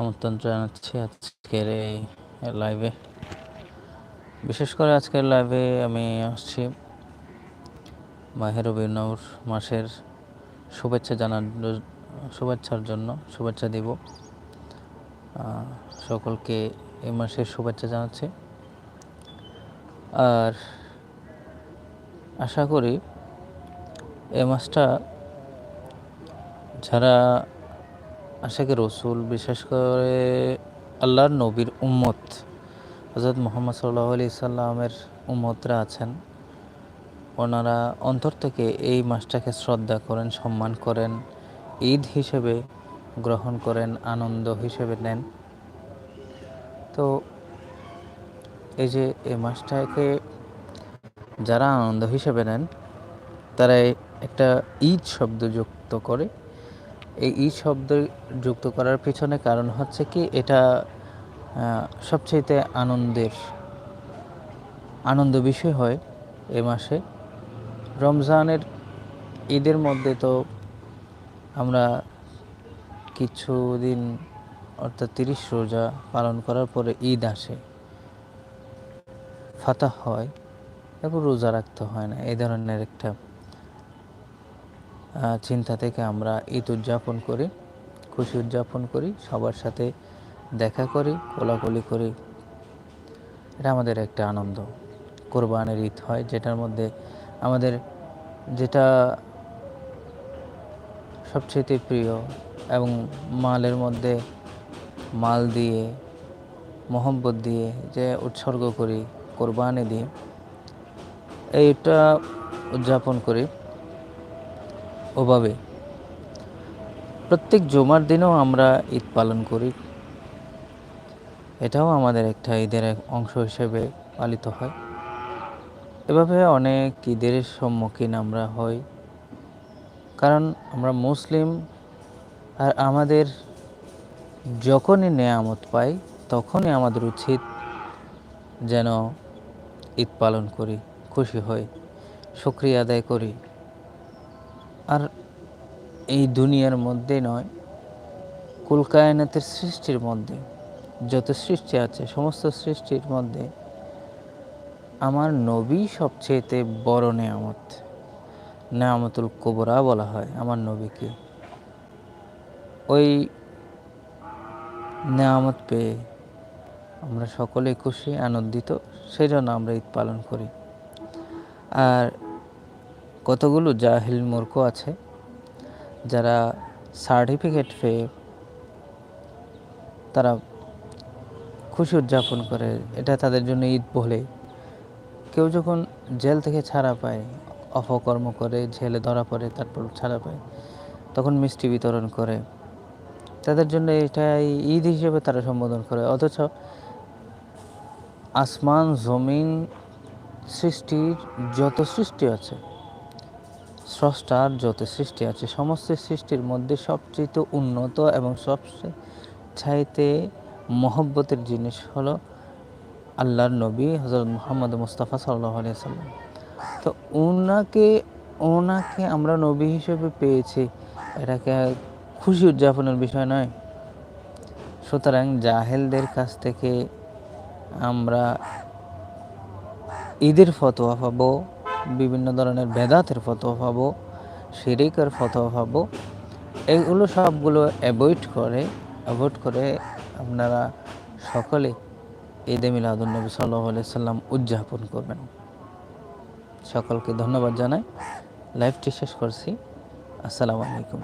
আমন্ত্রণ জানাচ্ছি আজকের এই লাইভে বিশেষ করে আজকের লাইভে আমি আসছি মাহের নূর মাসের শুভেচ্ছা জানার শুভেচ্ছার জন্য, শুভেচ্ছা দিব। সকলকে এই মাসের শুভেচ্ছা জানাচ্ছি। আর আশা করি এ মাসটা যারা আশাকে রসুল, বিশেষ করে আল্লাহর নবীর উম্মত হজরত মোহাম্মদ সাল্লাহ আলি সাল্লামের উম্মতরা আছেন। ওনারা অন্তর থেকে এই মাসটাকে শ্রদ্ধা করেন, সম্মান করেন, ঈদ হিসেবে গ্রহণ করেন, আনন্দ হিসেবে নেন। তো এই যে এই মাসটাকে যারা আনন্দ হিসেবে নেন তারা একটা ঈদ শব্দ যুক্ত করে। এই ঈদ শব্দ যুক্ত করার পিছনে কারণ হচ্ছে কি এটা আহ, সবচাইতে আনন্দের আনন্দ বিষয় হয় এ মাসে। রমজানের ঈদের মধ্যে তো আমরা কিছু দিন অর্থাৎ তিরিশ রোজা পালন করার পরে ঈদ আসে। ফাতা হয় এবং রোজা রাখতে হয় না এই ধরনের একটা চিন্তা থেকে আমরা ঈদ উদযাপন করি, খুশি উদযাপন করি, সবার সাথে দেখা করি, কোলাকুলি করি। এটা আমাদের একটা আনন্দ। কোরবানের ঈদ হয়, যেটার মধ্যে আমাদের যেটা সবচেয়ে প্রিয় এবং মালের মধ্যে মাল দিয়ে, মোহব্বত দিয়ে যে উৎসর্গ করি, কোরবানি দিয়ে, এইটা উদযাপন করি। ওভাবে। প্রত্যেক জুমার দিনেও আমরা ঈদ পালন করি। এটাও আমাদের একটা ঈদের এক অংশ হিসেবে পালিত হয়। এভাবে অনেক ঈদের সম্মুখীন আমরা হই। কারণ আমরা মুসলিম আর আমাদের যখনই নেয়ামত পাই, তখনই আমাদের উচিত যেন ঈদ পালন করি, খুশি হই, শুক্রিয়া আদায় করি। আর এই দুনিয়ার মধ্যে নয়, কুলকায়নাতের সৃষ্টির মধ্যে, যত সৃষ্টি আছে, সমস্ত সৃষ্টির মধ্যে আমার নবী সবচেয়েতে বড় নেয়ামত। নেয়ামতুল কোবরা বলা হয়, আমার নবীকে। ওই নেয়ামত পেয়ে আমরা সকলে খুশি, আনন্দিত সেই জন্য আমরা ঈদ পালন করি। আর কতগুলো জাহিল মূর্খ আছে? যারা সার্টিফিকেট পেয়ে তারা খুশি উদযাপন করে, এটা তাদের জন্য ঈদ বলে। কেউ যখন জেল থেকে ছাড়া পায়, অপকর্ম করে, জেলে ধরা পড়ে, তারপর ছাড়া পায়, তখন মিষ্টি বিতরণ করে। তাদের জন্য এটাই ঈদ হিসেবে তারা সম্বোধন করে। অথচ আসমান, জমিন সৃষ্টির যত সৃষ্টি আছে স্রষ্টার যত সৃষ্টি আছে, সমস্ত সৃষ্টির মধ্যে সবচেয়ে উন্নত এবং সবচেয়ে চাইতে মহব্বতের জিনিস হলো আল্লাহর নবী হজরত মোহাম্মদ মুস্তাফা সাল্লাহ সাল্লাম তো ওনাকে ওনাকে আমরা নবী হিসেবে পেয়েছি। এটাকে খুশি উদযাপনের বিষয় নয়। সুতরাং জাহেলদের কাছ থেকে আমরা ঈদের ফতোয়া পাবো। বিভিন্ন ধরনের ভেদাতের ফতোয়া পাবো, শিরিকের ফতোয়া পাবো। এগুলো সবগুলো অ্যাভয়েড করে অ্যাভয়েড করে আপনারা সকলে ঈদে মিলাদুলনবী সাল্লাহ সাল্লাম উদযাপন করবেন। সকলকে ধন্যবাদ জানাই। লাইভটি শেষ করছি। আসসালামু আলাইকুম।